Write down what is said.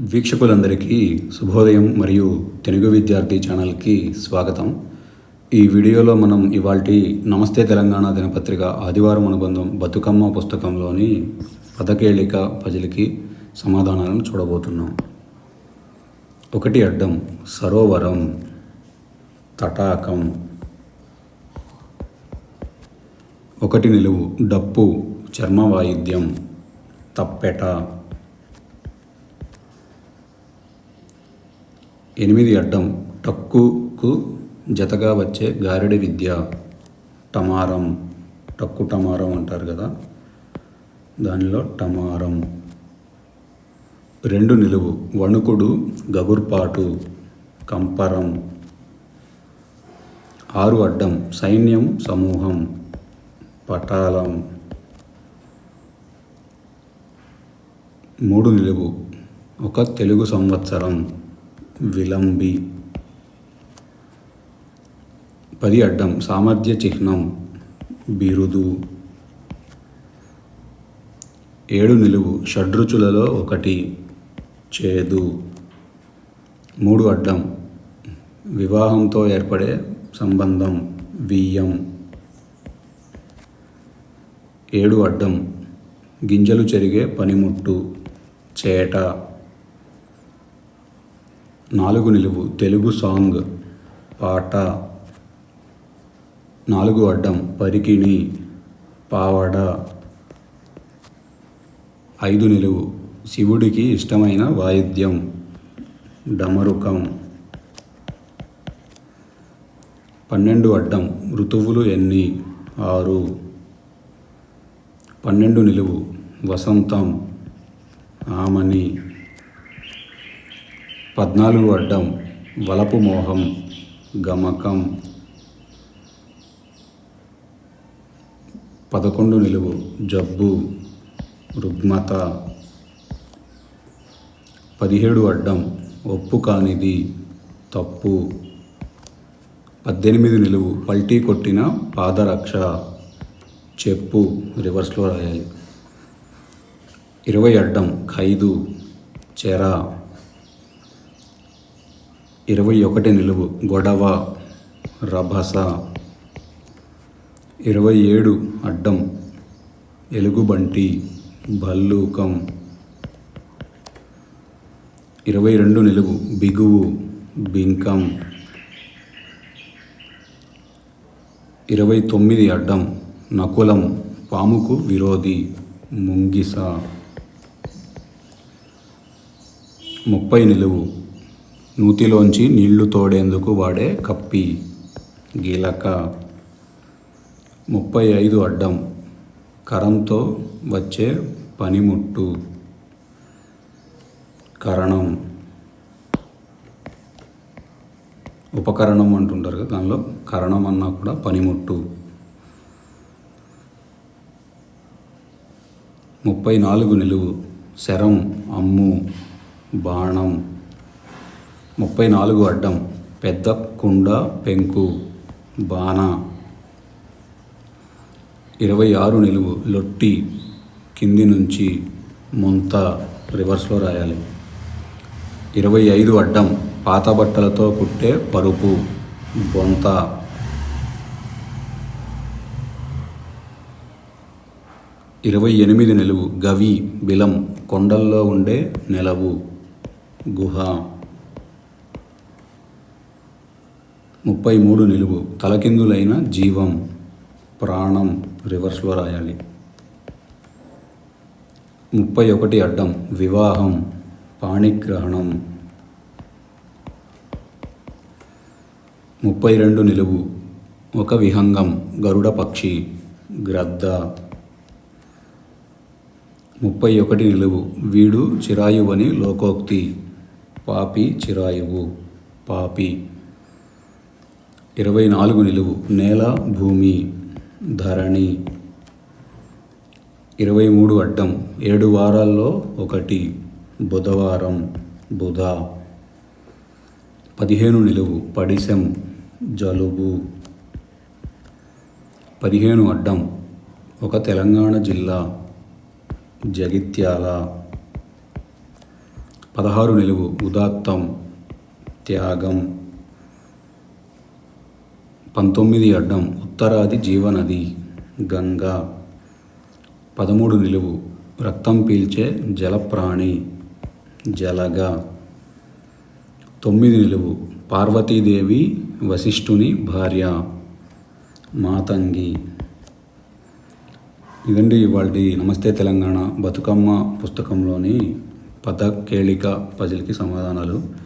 వీక్షకులందరికీ శుభోదయం మరియు తెలుగు విద్యార్థి ఛానల్కి స్వాగతం. ఈ వీడియోలో మనం ఇవాల్టి నమస్తే తెలంగాణ దినపత్రిక ఆదివారం అనుబంధం బతుకమ్మ పుస్తకంలోని పదకేళిక పజిలికి సమాధానాలను చూడబోతున్నాం. ఒకటి అడ్డం సరోవరం తటాకం. ఒకటి నిలువు డప్పు చర్మ వాయిద్యం తప్పెట. ఎనిమిది అడ్డం టక్కుకు జతగా వచ్చే గారెడి విద్య. టమారం. టక్కు టమారం అంటారు కదా. దానిలో టమారం. రెండు నిలువు. వణుకుడు గగుర్పాటు కంపరం. ఆరు అడ్డం. సైన్యం సమూహం. పటాలం. మూడు నిలువు. ఒక తెలుగు సంవత్సరం. విలంబి. పది అడ్డం సామర్థ్య చిహ్నం బిరుదు. ఏడు నిలువు షడ్రుచులలో ఒకటి చేదు. మూడు అడ్డం వివాహంతో ఏర్పడే సంబంధం బియ్యం ఏడు అడ్డం గింజలు చెరిగే పనిముట్టు చేట. నాలుగు నిలువు తెలుగు సాంగ్ పాట. నాలుగు అడ్డం పరికిణి పావడ. ఐదు నిలువు శివుడికి ఇష్టమైన వాయిద్యం. డమరుకం. పన్నెండు అడ్డం ఋతువులు ఎన్ని? ఆరు. పన్నెండు నిలువు వసంతం. ఆమని. పద్నాలుగు అడ్డం వలపు మోహం గమకం. పదకొండు నిలువు జబ్బు రుగ్మత. పదిహేడు అడ్డం ఒప్పు కానిది తప్పు. పద్దెనిమిది నిలువు పల్టీ కొట్టిన పాదరక్ష. చెప్పు రివర్స్లో రాయాలి. ఇరవై అడ్డం ఖైదు చెరా. ఇరవై ఒకటి నిలువు గొడవ రభస. ఇరవై ఏడు అడ్డం ఎలుగుబంటి భల్లూకం ఇరవై రెండు నిలువు బిగువు బింకం. ఇరవై తొమ్మిది అడ్డం నకులం పాముకు విరోధి ముంగిస. ముప్పై నిలువు నూతిలోంచి నీళ్ళు తోడేందుకు వాడే కప్పి గీలక ముప్పై ఐదు అడ్డం కరంతో వచ్చే పనిముట్టు కరణం. ఉపకరణం అంటుంటారు కదా దానిలో కరణం అన్నా కూడా పనిముట్టు. ముప్పై నాలుగు నిలువు శరం అమ్ము బాణం. ముప్పై నాలుగు అడ్డం. పెద్ద కుండ పెంకు బాణ. ఇరవై ఆరు నిలువు. లొట్టి. కింది నుంచి ముంత. రివర్స్లో రాయాలి. ఇరవై ఐదు అడ్డం. పాత బట్టలతో కుట్టే పరుపు. బొంత. ఇరవై ఎనిమిది నిలువు. గవి బిలం. కొండల్లో ఉండే నెలవు. గుహ. ముప్పై మూడు నిలువు. తలకిందులైన జీవం ప్రాణం రివర్స్లో రాయాలి. ముప్పై ఒకటి అడ్డం. వివాహం పాణిగ్రహణం. ముప్పై రెండు నిలువు. ఒక విహంగం. గరుడ పక్షి గ్రద్ద. ముప్పై ఒకటి నిలువు. వీడు చిరాయువని లోకోక్తి. పాపి చిరాయువు. పాపి ఇరవై నాలుగు నిలువు. నేల భూమి ధరణి. ఇరవై మూడు అడ్డం. ఏడు వారాల్లో ఒకటి. బుధవారం బుధ. పదిహేను నిలువు. పడిశం జలుబు. పదిహేను అడ్డం. ఒక తెలంగాణ జిల్లా జగిత్యాల. పదహారు నిలువు. ఉదాత్తం త్యాగం. పంతొమ్మిది అడ్డం ఉత్తరాది జీవనది గంగా. పదమూడు నిలువు రక్తం పీల్చే జలప్రాణి జలగ. తొమ్మిది నిలువు పార్వతీదేవి వశిష్ఠుని భార్య మాతంగి. ఇదండి ఇవాళ నమస్తే తెలంగాణ బతుకమ్మ పుస్తకంలోని పదకేళిక పజిల్కి సమాధానాలు.